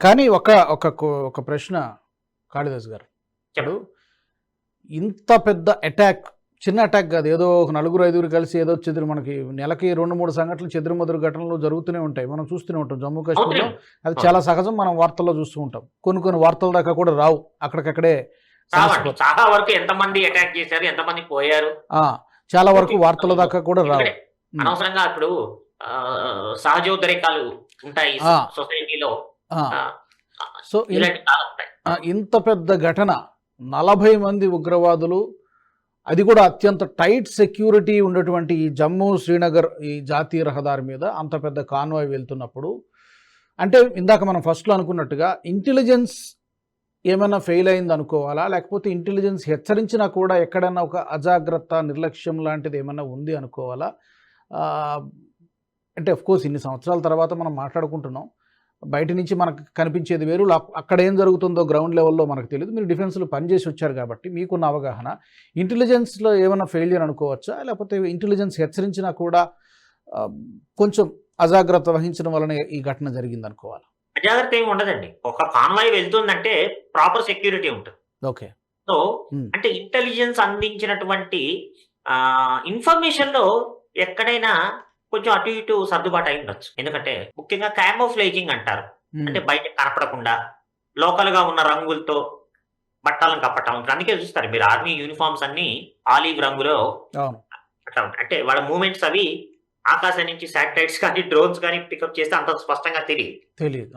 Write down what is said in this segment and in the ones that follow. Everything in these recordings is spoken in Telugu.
కానీ ఒక ఒక ఒక ప్రశ్న కాళిదాస్ గారు. ఇప్పుడు ఇంత పెద్ద అటాక్ చిన్న అటాక్ కాదు ఏదో ఒక నలుగురు ఐదుగురు కలిసి ఏదో చెదురు మనకి నెలకి రెండు మూడు సంఘటనలు చెదురుమదురు ఘటనలు జరుగుతూనే ఉంటాయి. మనం చూస్తూనే ఉంటాం. జమ్మూ కాశ్మీర్లో అది చాలా సహజం. మనం వార్తల్లో చూస్తూ ఉంటాం. కొన్ని కొన్ని వార్తల దాకా కూడా రావు. అక్కడికక్కడే చాలా వరకు ఎంతమంది అటాక్ చేశారు ఎంతమంది పోయారు? చాలా వరకు వార్తల దాకా కూడా రావు. అనవసరంగా ఇప్పుడు ఆ, సహజోద్ధరికాలు ఉంటాయి. సొసైటీలో. సో ఇంత పెద్ద ఘటన నలభై మంది ఉగ్రవాదులు అది కూడా అత్యంత టైట్ సెక్యూరిటీ ఉన్నటువంటి ఈ జమ్మూ శ్రీనగర్ ఈ జాతీయ రహదారి మీద అంత పెద్ద కాన్వాయ్ వెళ్తున్నప్పుడు అంటే ఇందాక మనం ఫస్ట్లో అనుకున్నట్టుగా ఇంటెలిజెన్స్ ఏమైనా ఫెయిల్ అయింది అనుకోవాలా లేకపోతే ఇంటెలిజెన్స్ హెచ్చరించినా కూడా ఎక్కడైనా ఒక అజాగ్రత్త నిర్లక్ష్యం లాంటిది ఏమైనా ఉంది అనుకోవాలా? అంటే కోర్స్ ఇన్ని సంవత్సరాల తర్వాత మనం మాట్లాడుకుంటున్నాం. బయట నుంచి మనకు కనిపించేది వేరు. అక్కడ ఏం జరుగుతుందో గ్రౌండ్ లెవెల్లో మనకు తెలియదు. మీరు డిఫెన్స్లో పనిచేసి వచ్చారు కాబట్టి మీకున్న అవగాహన. ఇంటెలిజెన్స్లో ఏమైనా ఫెయిలియర్ అనుకోవచ్చా? లేకపోతే ఇంటెలిజెన్స్ హెచ్చరించినా కూడా కొంచెం అజాగ్రత్త వహించడం వలన ఈ ఘటన జరిగింది అనుకోవాలి? అజాగ్రత్త ఏమి ఉండదండి. ఒక కాన్వాయ్ వెళ్తుందంటే ప్రాపర్ సెక్యూరిటీ ఉంటుంది. ఓకే. సో. అంటే ఇంటెలిజెన్స్ అందించినటువంటి ఇన్ఫర్మేషన్లో ఎక్కడైనా కొంచెం అటు ఇటు సర్దుబాటు అయి ఉండొచ్చు. ఎందుకంటే ముఖ్యంగా క్యామోఫ్లేజింగ్ అంటారు. అంటే బయట కనపడకుండా లోకల్గా ఉన్న రంగులతో బట్టలను కప్పటం అందుకే చూస్తారు. మీరు ఆర్మీ యూనిఫామ్స్ అన్ని ఆలివ్ రంగులో అవును. అట్లా ఉంటాయి అంటే వాళ్ళ మూమెంట్స్ అవి ఆకాశం నుంచి శాటిలైట్స్ కానీ డ్రోన్స్ కానీ పికప్ చేస్తే అంత స్పష్టంగా తెలియదు. తెలియదు.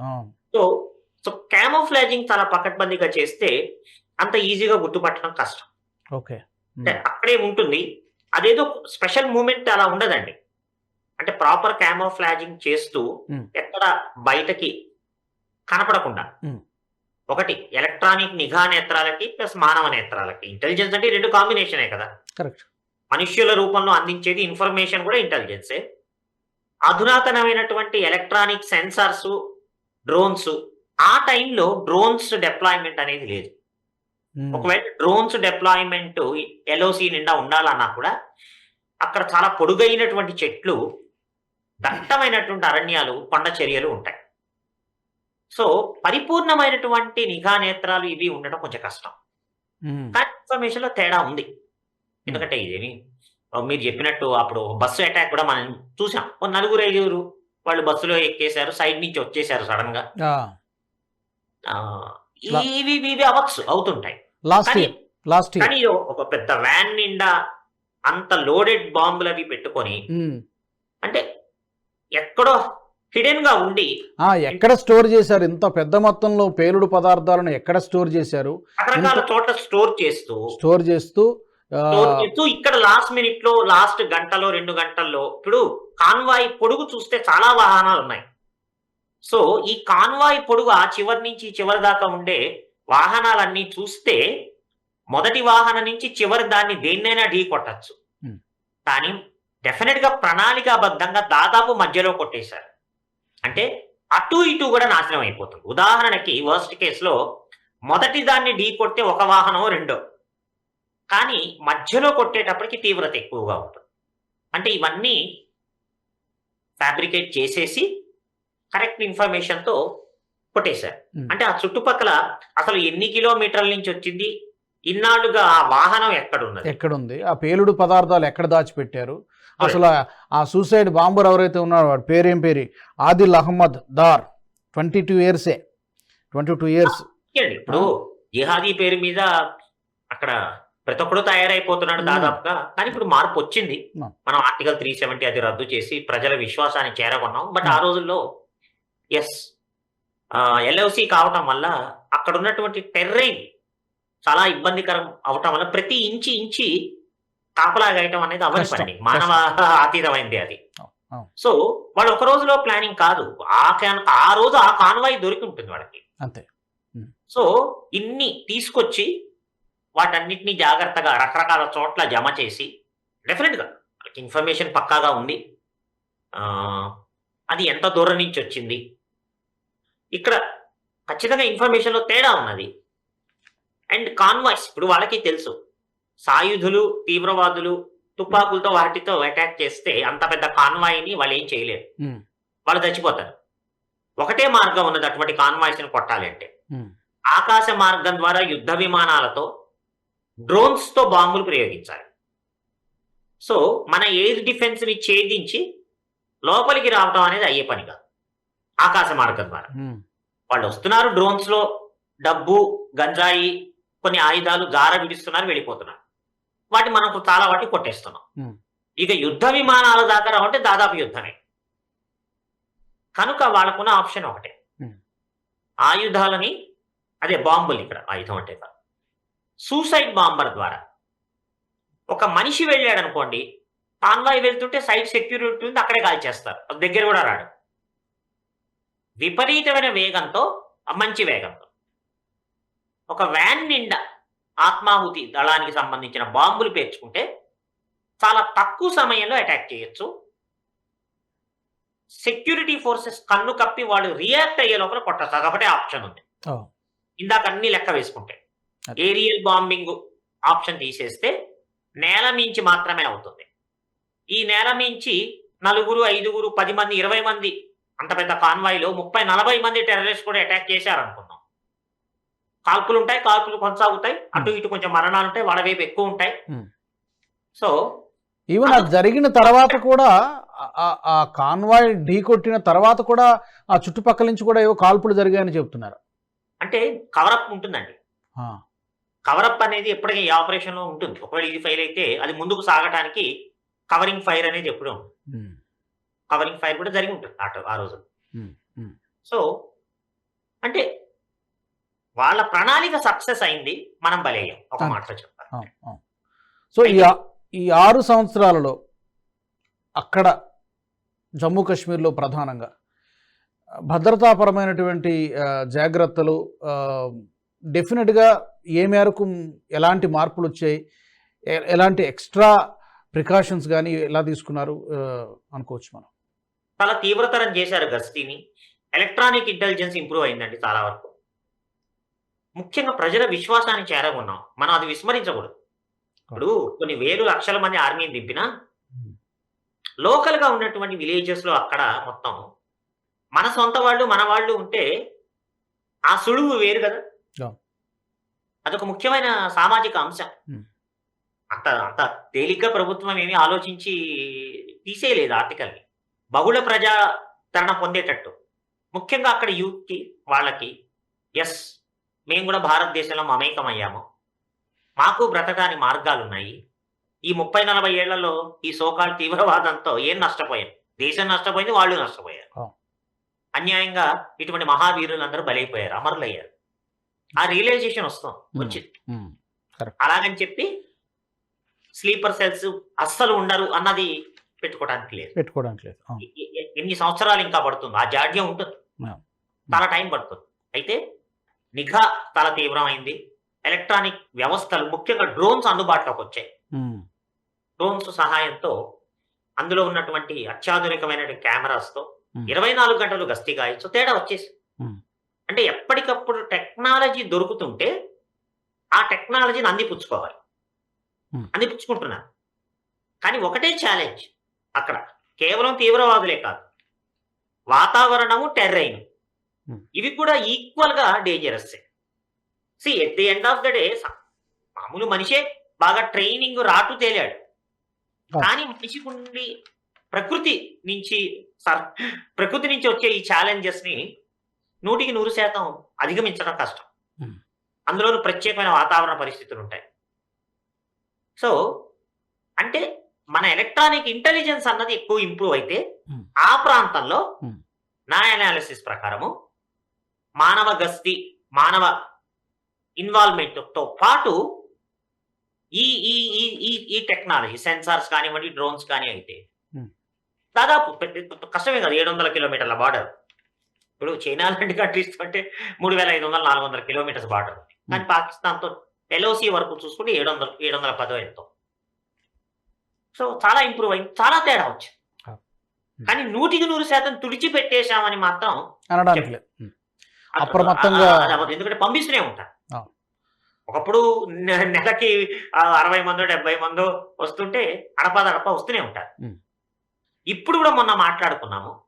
సో సో క్యామోఫ్లాజింగ్ చాలా పకడ్బందీగా చేస్తే అంత ఈజీగా గుర్తుపట్టడం కష్టం. ఓకే. అంటే అక్కడే ఉంటుంది. అదేదో స్పెషల్ మూమెంట్ అలా ఉండదండి. అంటే ప్రాపర్ క్యామోఫ్లాజింగ్ చేస్తూ. ఎక్కడ బయటకి కనపడకుండా. ఒకటి ఎలక్ట్రానిక్ నిఘా నేత్రాలకి ప్లస్ మానవ నేత్రాలకి. ఇంటెలిజెన్స్ అంటే రెండు కాంబినేషనే కదా? కరెక్ట్ మనుష్యుల రూపంలో అందించేది ఇన్ఫర్మేషన్ కూడా ఇంటెలిజెన్సే అధునాతనమైనటువంటి ఎలక్ట్రానిక్ సెన్సార్స్ డ్రోన్స్ ఆ టైంలో డ్రోన్స్ డిప్లాయ్మెంట్ అనేది లేదు. ఒకవేళ డ్రోన్స్ డిప్లాయ్మెంట్ ఎల్ఓసి నిండా ఉండాలన్నా కూడా అక్కడ చాలా పొడుగైనటువంటి చెట్లు దట్టమైనటువంటి అరణ్యాలు కొండ చర్యలు ఉంటాయి. సో పరిపూర్ణమైనటువంటి నిఘా నేత్రాలు ఇవి ఉండడం కొంచెం కష్టం. కానీ ఇన్ఫర్మేషన్లో తేడా ఉంది. ఎందుకంటే ఇదేమి మీరు చెప్పినట్టు అప్పుడు బస్సు అటాక్ కూడా మనం చూసాం. ఓ నలుగురు ఐదుగురు వాళ్ళు బస్సులో ఎక్కేశారు సైడ్ నుంచి వచ్చేసారు సడన్గా ఇవి ఇవి అవ్వచ్చు అవుతుంటాయి. కానీ ఒక పెద్ద వ్యాన్ నిండా అంత లోడెడ్ బాంబులు అవి పెట్టుకొని అంటే ఎక్కడో హిడెన్గా ఉండి ఎక్కడ స్టోర్ చేశారు? ఇంత పెద్ద మొత్తంలో పేలుడు పదార్థాలను ఎక్కడ స్టోర్ చేశారు? రకరకాల చోట్ల స్టోర్ చేస్తూ స్టోర్ చేస్తూ ఇక్కడ లాస్ట్ మినిట్లో లాస్ట్ గంటలో రెండు గంటల్లో ఇప్పుడు కాన్వాయ్ పొడుగు చూస్తే చాలా వాహనాలు ఉన్నాయి. సో ఈ కాన్వాయ్ పొడుగు ఆ చివరి నుంచి చివరి దాకా ఉండే వాహనాలన్నీ చూస్తే మొదటి వాహనం నుంచి చివరి దాన్ని దేన్నైనా ఢీ కొట్టచ్చు. కానీ డెఫినెట్గా ప్రణాళికాబద్ధంగా దాదాపు మధ్యలో కొట్టేశారు. అంటే అటు ఇటు కూడా నాశనం అయిపోతుంది. ఉదాహరణకి వర్స్ట్ కేసులో మొదటి దాన్ని ఢీ కొడితే ఒక వాహనం రెండో. కానీ మధ్యలో కొట్టేటప్పటికి తీవ్రత ఎక్కువగా ఉంటుంది. అంటే ఇవన్నీ ఫ్యాబ్రికేట్ చేసేసి కరెక్ట్ ఇన్ఫర్మేషన్తో కొట్టేశారు. Hmm. అంటే ఆ చుట్టుపక్కల అసలు ఎన్ని కిలోమీటర్ల నుంచి వచ్చింది? ఇన్నాళ్ళుగా ఆ వాహనం ఎక్కడున్నది? ఎక్కడుంది? ఆ పేలుడు పదార్థాలు ఎక్కడ దాచిపెట్టారు? అసలు ఆ- సూసైడ్ బాంబర్ ఎవరైతే ఉన్నారో వాడి పేరేం పేరు? ఆదిల్ అహ్మద్ దార్. ట్వంటీ టూ ఇయర్సే ట్వంటీ టూ ఇయర్స్. ఇప్పుడు జిహాదీ పేరు మీద అక్కడ ప్రతి ఒక్కడు తయారైపోతున్నాడు. దాదాపుగా. కానీ ఇప్పుడు మార్పు వచ్చింది. మనం ఆర్టికల్ త్రీ సెవెంటీ అది రద్దు చేసి ప్రజల విశ్వాసాన్ని చేరగొన్నాం. బట్ ఆ. రోజుల్లో ఎస్ ఎల్ఓసి కావటం వల్ల అక్కడ ఉన్నటువంటి టెర్రైన్ చాలా ఇబ్బందికరం అవటం వల్ల ప్రతి ఇంచి ఇంచి కాపలా గాయటం అనేది అవని పని మానవ అతీతమైంది అది. సో వాళ్ళు ఒక రోజులో ప్లానింగ్ కాదు. ఆ ఆ రోజు ఆ కాన్వాయ్ దొరికి ఉంటుంది వాళ్ళకి. అంతే. సో ఇన్ని తీసుకొచ్చి వాటన్నిటిని జాగ్రత్తగా రకరకాల చోట్ల జమ చేసి డెఫినెట్గా వాళ్ళకి ఇన్ఫర్మేషన్ పక్కాగా ఉంది. అది ఎంత దూరం నుంచి వచ్చింది? ఇక్కడ ఖచ్చితంగా ఇన్ఫర్మేషన్లో తేడా ఉన్నది. అండ్ కాన్వాయ్స్ ఇప్పుడు వాళ్ళకి తెలుసు. సాయుధులు తీవ్రవాదులు తుపాకులతో వాటితో అటాక్ చేస్తే అంత పెద్ద కాన్వాయ్ని వాళ్ళు ఏం చేయలేరు. వాళ్ళు చచ్చిపోతారు. ఒకటే మార్గం ఉన్నది అటువంటి కాన్వాయ్స్ని కొట్టాలి అంటే. ఉమ్, ఆకాశ మార్గం ద్వారా యుద్ధ విమానాలతో డ్రోన్స్తో బాంబులు ప్రయోగించాలి. సో మన ఎయిర్ డిఫెన్స్ని ఛేదించి లోపలికి రావడం అనేది అయ్యే పని కాదు. ఆకాశ మార్గం ద్వారా. వాళ్ళు వస్తున్నారు డ్రోన్స్లో డబ్బు గంజాయి కొన్ని ఆయుధాలు జార విడిస్తున్నారు వెళ్ళిపోతున్నారు. వాటి మనం చాలా వాటి కొట్టేస్తున్నాం. ఇక యుద్ధ విమానాల దాకా రావంటే దాదాపు యుద్ధమే. కనుక వాళ్ళకున్న ఆప్షన్ ఒకటే. ఆయుధాలని అదే బాంబులు ఇక్కడ ఆయుధం అంటే సూసైడ్ బాంబర్ ద్వారా. ఒక మనిషి వెళ్ళాడు అనుకోండి కాన్వాయ్ వెళ్తుంటే సైడ్ సెక్యూరిటీ ఉంది అక్కడే కాల్ చేస్తారు. అది దగ్గర కూడా రాడు. విపరీతమైన వేగంతో మంచి వేగంతో. ఒక వ్యాన్ నిండా ఆత్మాహుతి దళానికి సంబంధించిన బాంబులు పేర్చుకుంటే చాలా తక్కువ సమయంలో అటాక్ చేయొచ్చు. సెక్యూరిటీ ఫోర్సెస్ కన్ను కప్పి వాళ్ళు రియాక్ట్ అయ్యే లోపల కొట్టచ్చు. అదొకటే ఆప్షన్ ఉంది. ఇందాక అన్ని లెక్క వేసుకుంటే. ఏరియల్ బాంబింగ్ ఆప్షన్ తీసేస్తే నేల మించి మాత్రమే అవుతుంది. ఈ నేల మించి నలుగురు ఐదుగురు పది మంది ఇరవై మంది అంత పెద్ద కాన్వాయ్లో ముప్పై నలభై మంది టెర్రరిస్ట్ కూడా అటాక్ చేశారనుకుందాం. కాల్పులు ఉంటాయి కాల్పులు కొనసాగుతాయి. అటు ఇటు కొంచెం మరణాలు ఉంటాయి వాళ్ళ వైపు ఎక్కువ ఉంటాయి. Hmm. సో ఈవెన్ అది జరిగిన తర్వాత కూడా ఆ- కాన్వాయ్ ఢీ కొట్టిన తర్వాత కూడా ఆ చుట్టుపక్కల నుంచి కూడా ఏవో కాల్పులు జరిగాయని చెప్తున్నారు. అంటే కవరప్ ఉంటుందండి. కవరప్ అనేది ఎప్పటికీ ఈ ఆపరేషన్లో ఉంటుంది. ఒకవేళ ఇది ఫైర్ అయితే అది ముందుకు సాగటానికి కవరింగ్ ఫైర్ అనేది ఎప్పుడూ కవరింగ్ ఫైర్ కూడా జరిగి ఉంటుంది ఆ రోజు. ఉమ్. సో అంటే వాళ్ళ ప్రణాళిక సక్సెస్ అయింది మనం బలయ్యాం. ఒక. మాటలో చెప్పాలి. సో ఈ ఆరు సంవత్సరాలలో అక్కడ జమ్మూ కాశ్మీర్లో ప్రధానంగా భద్రతాపరమైనటువంటి జాగ్రత్తలు డెఫినెట్గా ఏ మేరకు ఎలాంటి మార్పులు వచ్చాయి ఎలాంటి ఎక్స్ట్రా ప్రికాషన్స్ కానీ ఎలా తీసుకున్నారు అనుకోవచ్చు మనం. చాలా తీవ్రతరం చేశారు గస్తీని ఎలక్ట్రానిక్ ఇంటెలిజెన్స్ ఇంప్రూవ్ అయిందండి చాలా వరకు. ముఖ్యంగా ప్రజల విశ్వాసాన్ని చేరగొన్నాం. మనం అది విస్మరించకూడదు. ఇప్పుడు కొన్ని వేలు లక్షల మంది ఆర్మీని దింపినా లోకల్గా ఉన్నటువంటి విలేజెస్లో అక్కడ మొత్తం మన సొంత వాళ్ళు మన వాళ్ళు ఉంటే ఆ సులువు వేరు కదా. అదొక ముఖ్యమైన సామాజిక అంశం. అంత అంత తేలిగ్గా ప్రభుత్వం ఏమీ ఆలోచించి తీసేయలేదు ఆర్టికల్ని. బహుళ ప్రజాదరణ పొందేటట్టు. ముఖ్యంగా అక్కడ యూత్కి వాళ్ళకి ఎస్ మేము కూడా భారతదేశంలో మమేకం అయ్యాము మాకు బ్రతకడానికి మార్గాలు ఉన్నాయి ఈ ముప్పై నలభై ఏళ్ళలో ఈ సోకాల్ తీవ్రవాదంతో ఏం నష్టపోయాం? దేశం నష్టపోయింది వాళ్ళు నష్టపోయారు. అన్యాయంగా ఇటువంటి మహావీరులందరూ బలైపోయారు అమరులయ్యారు. ఆ రియలైజేషన్ వస్తుంది వచ్చింది. అలాగని చెప్పి స్లీపర్ సెల్స్ అస్సలు ఉండరు అన్నది పెట్టుకోవడానికి లేదు. పెట్టుకోవడానికి లేదు. ఎన్ని సంవత్సరాలు ఇంకా పడుతుంది? ఆ జాడ్యం ఉంటుంది. చాలా టైం పడుతుంది. అయితే నిఘా చాలా తీవ్రమైంది ఎలక్ట్రానిక్ వ్యవస్థలు ముఖ్యంగా డ్రోన్స్ అందుబాటులోకి వచ్చాయి డ్రోన్స్ సహాయంతో అందులో ఉన్నటువంటి అత్యాధునికమైన కెమెరాస్తో Hmm. ఇరవై నాలుగు గంటలు గస్తీ గాయచ్చు తేడా వచ్చేసి. అంటే ఎప్పటికప్పుడు టెక్నాలజీ దొరుకుతుంటే ఆ టెక్నాలజీని అందిపుచ్చుకోవాలి. అందిపుచ్చుకుంటున్నారు కానీ ఒకటే ఛాలెంజ్ అక్కడ కేవలం తీవ్రవాదులే కాదు వాతావరణము టెర్రైన్. ఇవి కూడా ఈక్వల్గా dangerous see at the end of the day మామూలు మనిషే బాగా ట్రైనింగ్ రాటు తేలాడు Ah. కానీ మనిషికి ఉండి ప్రకృతి నుంచి సర్ ప్రకృతి నుంచి వచ్చే ఈ ఛాలెంజెస్ని నూటికి నూరు శాతం అధిగమించడం కష్టం Hmm. అందులోనూ ప్రత్యేకమైన వాతావరణ పరిస్థితులు ఉంటాయి సో అంటే మన ఎలక్ట్రానిక్ ఇంటెలిజెన్స్ అన్నది ఎక్కువ ఇంప్రూవ్ అయితే Hmm. ఆ ప్రాంతంలో Hmm. నా అనాలిసిస్ ప్రకారము మానవ గస్తీ మానవ ఇన్వాల్వ్మెంట్తో పాటు ఈ ఈ ఈ ఈ టెక్నాలజీ సెన్సార్స్ కానివ్వండి డ్రోన్స్ కానీ అయితే Hmm. దాదాపు కష్టమే కదా. ఏడు వందల కిలోమీటర్ల బార్డర్ ఇప్పుడు చైనా లాంటి కంట్రీస్ అంటే మూడు వేల ఐదు వందల నాలుగు వందల కిలోమీటర్స్ బార్డర్ ఉంది. కానీ పాకిస్తాన్తో ఎల్ఓసి వరకు చూసుకుంటే ఏడు వందల ఏడు వందల పదో ఎంతో సో చాలా ఇంప్రూవ్ అయింది. చాలా తేడా వచ్చింది. కానీ నూటికి నూరు శాతం తుడిచిపెట్టేశామని మాత్రం అనడానికి అప్రమత్తంగా-. ఎందుకంటే పంపిస్తూనే ఉంటారు. ఒకప్పుడు నెలకి అరవై మందో డెబ్బై మందో వస్తుంటే అడపా దడప వస్తూనే ఉంటారు. ఇప్పుడు కూడా మొన్న మాట్లాడుకున్నాము.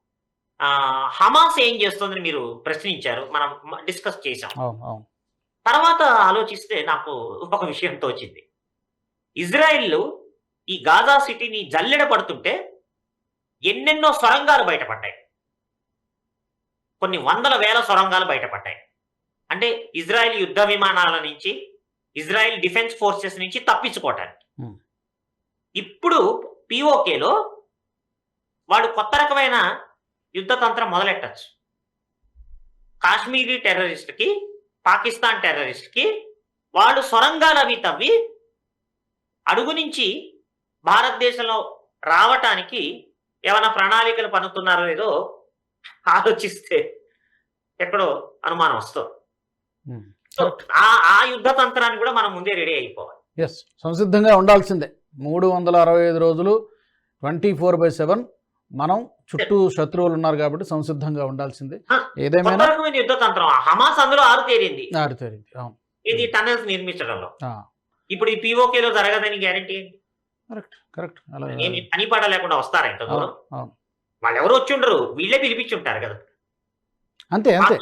ఆ, హమాస్ ఏం చేస్తుందని మీరు ప్రశ్నించారు. మనం డిస్కస్ చేశాం. అవును తర్వాత ఆలోచిస్తే నాకు ఒక విషయం తోచింది. ఇజ్రాయిల్ ఈ గాజా సిటీని జల్లెడ పడుతుంటే ఎన్నెన్నో సొరంగాలు బయటపడ్డాయి. కొన్ని వందల వేల సొరంగాలు బయటపడ్డాయి. అంటే ఇజ్రాయెల్ యుద్ధ విమానాల నుంచి ఇజ్రాయెల్ డిఫెన్స్ ఫోర్సెస్ నుంచి తప్పించుకోవటానికి. ఇప్పుడు పిఓకేలో వాడు కొత్త రకమైన యుద్ధ తంత్రం మొదలెట్టచ్చు. కాశ్మీరీ టెర్రరిస్ట్కి పాకిస్తాన్ టెర్రరిస్ట్కి వాళ్ళు సొరంగాలు అవి తవ్వి అడుగు నుంచి భారతదేశంలో రావటానికి ఏమైనా ప్రణాళికలు పన్నుతున్నారో లేదో ఆలోచిస్తే ఎక్కడో అనుమానం వస్తుంది. Hmm. సో ఆ యుద్ధ తంత్రాన్ని కూడా మనం ముందే రెడీ అయిపోవాలి. ఎస్ సంసిద్ధంగా ఉండాల్సిందే. మూడు వందల అరవై ఐదు రోజులు ట్వంటీ ఫోర్ బై సెవెన్ మనం చుట్టూ శత్రువులు ఉన్నారు కాబట్టి సంసిద్ధంగా ఉండాల్సిందే. ఏదేమైనా రకమైన యుద్ధ తంత్రం. హమాస్ అందులో ఆరుతేరింది ఆరితేరింది అవును. ఇది టనల్స్ నిర్మించడంలో. ఇప్పుడు ఈ పిఓకేలో జరగదని గ్యారంటీ కరెక్ట్ కరెక్ట్ అలా ఏమి పని పాట లేకుండా వస్తారా ఇంత దూరం అవును. వాళ్ళు ఎవరు వచ్చి ఉండరు. వీళ్ళే పిలిపించి ఉంటారు కదా. అంతే అంతే.